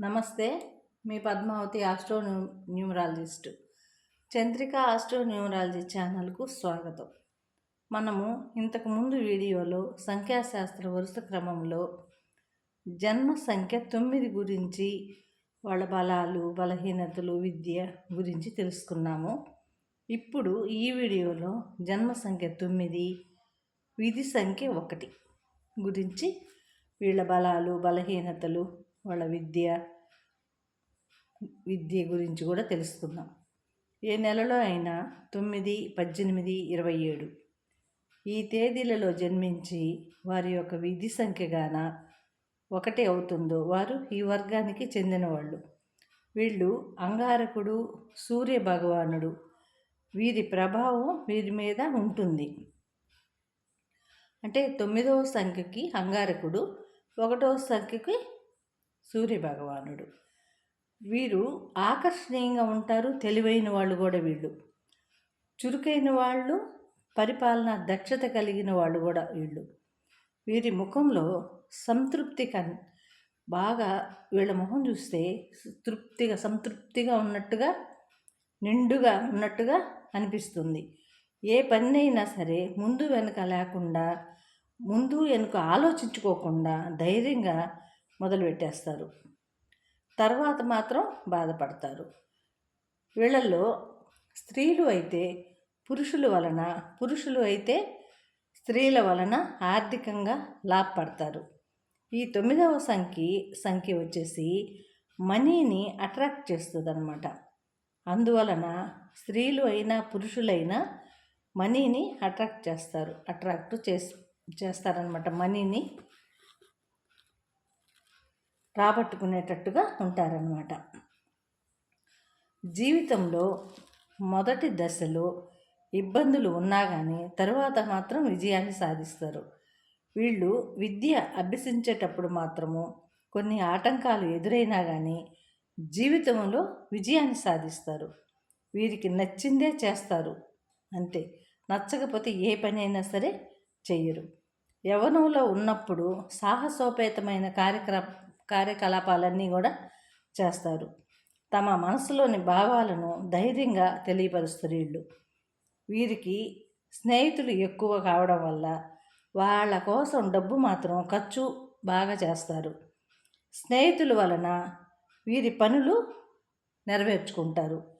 నమస్తే మీ Padmavati astro numerologist. Chandrika astro numerology ఛానల్కు స్వాగతం. మనము ఇంతకుముందు వీడియోలో సంఖ్యాశాస్త్ర వరుస క్రమంలో జన్మ సంఖ్య తొమ్మిది గురించి వాళ్ళ బలాలు బలహీనతలు విద్య గురించి తెలుసుకున్నాము. ఇప్పుడు ఈ వీడియోలో జన్మ సంఖ్య తొమ్మిది విధి సంఖ్య ఒకటి గురించి వీళ్ళ బలాలు బలహీనతలు వాళ్ళ విద్య విద్య గురించి కూడా తెలుసుకుందాం. ఏ నెలలో అయినా తొమ్మిది పద్దెనిమిది ఇరవై ఏడు ఈ తేదీలలో జన్మించి వారి యొక్క విధి సంఖ్యగాన ఒకటి అవుతుందో వారు ఈ వర్గానికి చెందినవాళ్ళు. వీళ్ళు అంగారకుడు సూర్య భగవానుడు. వీరి ప్రభావం వీరి మీద ఉంటుంది. అంటే తొమ్మిదవ సంఖ్యకి అంగారకుడు ఒకటవ సంఖ్యకి సూర్య భగవానుడు వీరు ఆకర్షణీయంగా ఉంటారు తెలివైన వాళ్ళు కూడా వీళ్ళు. చురుకైన వాళ్ళు పరిపాలన దక్షత కలిగిన వాళ్ళు కూడా వీళ్ళు. వీరి ముఖంలో సంతృప్తి కన్ బాగా వీళ్ళ ముఖం చూస్తే తృప్తిగా సంతృప్తిగా ఉన్నట్టుగా నిండుగా ఉన్నట్టుగా అనిపిస్తుంది. ఏ పనినైనా సరే ముందు వెనుక లేకుండా ముందు వెనుక ఆలోచించుకోకుండా ధైర్యంగా మొదలుపెట్టేస్తారు. తర్వాత మాత్రం బాధపడతారు. వీళ్ళల్లో స్త్రీలు అయితే పురుషుల వలన పురుషులు అయితే స్త్రీల వలన ఆర్థికంగా లాభపడతారు. ఈ తొమ్మిదవ సంఖ్య సంఖ్య వచ్చేసి మనీని అట్రాక్ట్ చేస్తుందన్నమాట. అందువలన స్త్రీలు అయినా పురుషులైనా మనీని అట్రాక్ట్ చేస్తారు అట్రాక్ట్ చేస్ చేస్తారనమాట మనీని. రాబట్టుకునేటట్టుగా ఉంటారనమాట జీవితంలో మొదటి దశలో ఇబ్బందులు ఉన్నా కానీ తర్వాత మాత్రం విజయాన్ని సాధిస్తారు. వీళ్ళు విద్య అభ్యసించేటప్పుడు మాత్రము కొన్ని ఆటంకాలు ఎదురైనా కానీ జీవితంలో విజయాన్ని సాధిస్తారు. వీరికి నచ్చిందే చేస్తారు. అంతే. నచ్చకపోతే ఏ పని అయినా సరే చెయ్యరు. యవనంలో ఉన్నప్పుడు సాహసోపేతమైన కార్యక్రమ కార్యకలాపాలన్నీ కూడా చేస్తారు. తమ మనసులోని భావాలను ధైర్యంగా తెలియపరుస్తారు వీళ్ళు. వీరికి స్నేహితులు ఎక్కువ కావడం వల్ల వాళ్ళ కోసం డబ్బు మాత్రం ఖర్చు బాగా చేస్తారు. స్నేహితుల వలన వీరి పనులు నెరవేర్చుకుంటారు.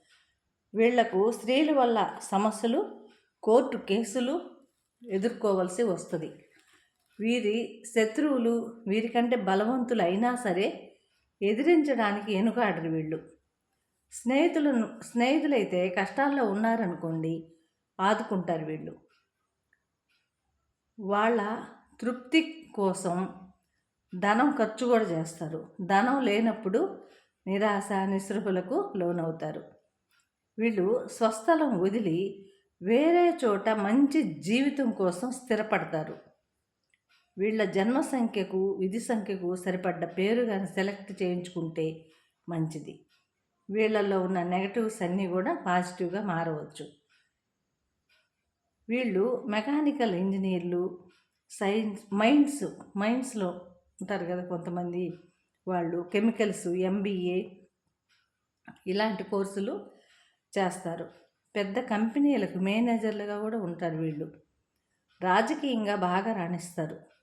వీళ్ళకు స్త్రీల వల్ల సమస్యలు కోర్టు కేసులు ఎదుర్కోవలసి వస్తుంది. వీరి శత్రువులు వీరికంటే బలవంతులు అయినా సరే ఎదిరించడానికి ఎనుకాడరు వీళ్ళు. స్నేహితులను స్నేహితులైతే కష్టాల్లో ఉన్నారనుకోండి ఆదుకుంటారు వీళ్ళు. వాళ్ళ తృప్తి కోసం ధనం ఖర్చు కూడా చేస్తారు. ధనం లేనప్పుడు నిరాశ నిస్పృహలకు లోనవుతారు. వీళ్ళు స్వస్థలం వదిలి వేరే చోట మంచి జీవితం కోసం స్థిరపడతారు. వీళ్ళ జన్మ సంఖ్యకు విధి సంఖ్యకు సరిపడ్డ పేరు కానీ సెలెక్ట్ చేయించుకుంటే మంచిది. వీళ్ళల్లో ఉన్న నెగటివ్స్ అన్నీ కూడా పాజిటివ్గా మారవచ్చు. వీళ్ళు మెకానికల్ ఇంజనీర్లు సైన్స్ మైండ్స్ మైండ్స్లో ఉంటారు కదా కొంతమంది వాళ్ళు కెమికల్స్ ఎంబీఏ ఇలాంటి కోర్సులు చేస్తారు. పెద్ద కంపెనీలకు మేనేజర్లుగా కూడా ఉంటారు వీళ్ళు. రాజకీయంగా బాగా రాణిస్తారు.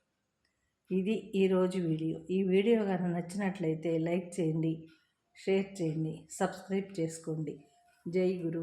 ఇది ఈరోజు వీడియో. ఈ వీడియో కనుక నచ్చినట్లయితే లైక్ చేయండి షేర్ చేయండి సబ్స్క్రైబ్ చేసుకోండి. జై గురు.